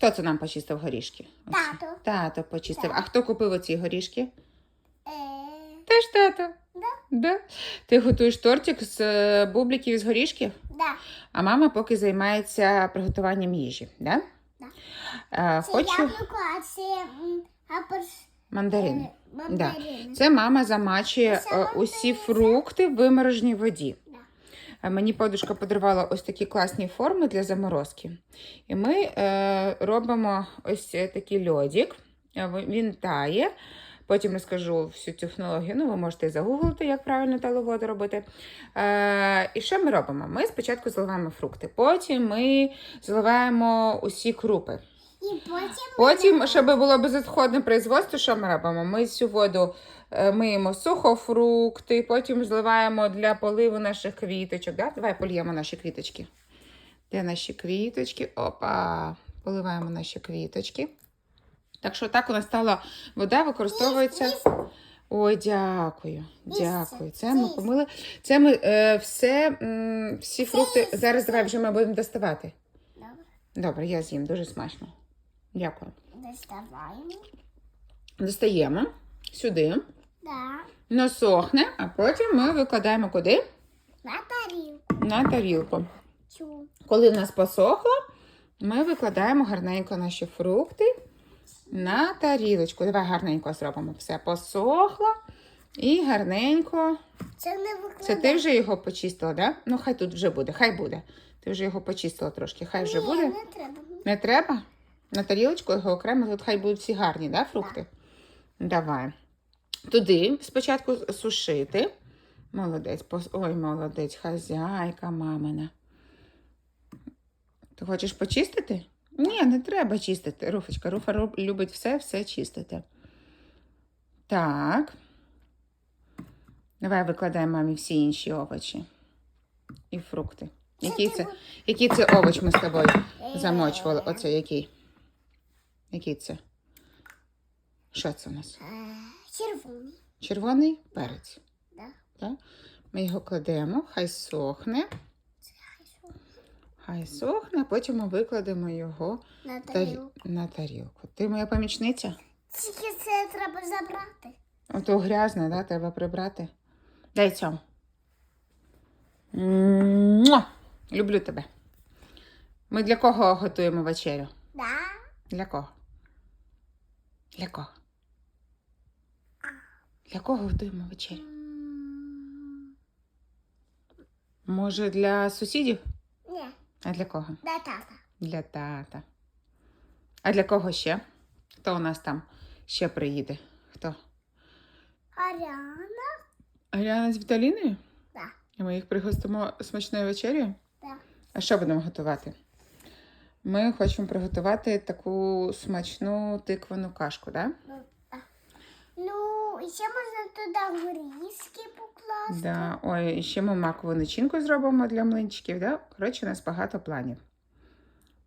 Хто це нам почистив горішки? Тато. Тато почистив. А хто купив оці горішки? Е, Теж тато. Да. Да. Ти готуєш тортик з е, бубликів і з горішків, да. а мама поки займається приготуванням їжі. Да? Да. Е, Це хочу яблуко, а це м, апельс... мандарин. е, мандарин. Це мама замачує е, усі фрукти в вимороженій воді. Е, Мені подушка подарувала ось такі класні форми для заморозки. І ми е, робимо ось е, такий льодик. Е, Він тає. Потім розкажу всю технологію. Ну, ви можете загуглити, як правильно талу воду робити. Е, і що ми робимо? Ми спочатку заливаємо фрукти, потім ми заливаємо усі крупи. І потім... Потім, щоб було безвідходне производство, що ми робимо? Ми цю воду е, миємо сухофрукти, потім зливаємо для поливу наших квіточок. Да? Давай польємо наші квіточки. Де наші квіточки? Опа! Поливаємо наші квіточки. Так що так у нас стала вода, використовується. Ой, дякую. Дякую. Це ми помили. Це ми е, все, м, всі фрукти. Зараз давай вже ми будемо доставати. Добре, я з'їм, дуже смачно. Дякую. доставаємо. Достаємо сюди, Да. воно сохне, а потім ми викладаємо куди? На тарілку. На тарілку. Чу. Коли в нас посохло, ми викладаємо гарненько наші фрукти на тарілочку. Давай гарненько зробимо. Все посохло і гарненько. Це не викладає. Це ти вже його почистила, так? Да? Ну, хай тут вже буде, хай буде. Ти вже його почистила трошки, хай вже Ні, буде. не треба. Не треба? На тарілочку його окремо, тут хай будуть всі гарні, да, фрукти? Давай. Туди спочатку сушити. Молодець, ой, молодець, хазяйка мамина. Ти хочеш почистити? Ні, не треба чистити. Руфочка, Руфа роб- любить все, все чистити. Так. Давай викладаємо мамі всі інші овочі і фрукти. Який це, який це овоч ми з тобою замочували? Оце який? Який це? Що це у нас? е, Червоний. Червоний перець. Да. Так? Ми його кладемо, хай сохне. Хай сохне, потім ми викладемо його На тарілку. на тарілку. Ти моя помічниця? Тільки це треба забрати. Ото грязне, да? треба прибрати. Дай цьому. Муа! Люблю тебе. Ми для кого готуємо вечерю? Да. Для кого? Для кого? Для кого готуємо вечерю? Може, для сусідів? Ні, А для кого? для тата. Для тата. А для кого ще? Хто у нас там ще приїде? Хто? Аріана. Аріана з Віталіною? Да. І ми їх пригостимо смачною вечерю? Да. А що будемо готувати? Ми хочемо приготувати таку смачну тиквену кашку, так? Да? Ну. Ну, і ще можна туди горішки покласти. Да. Ой, і ще ми макову начинку зробимо для млинчиків, да? Коротше, у нас багато планів.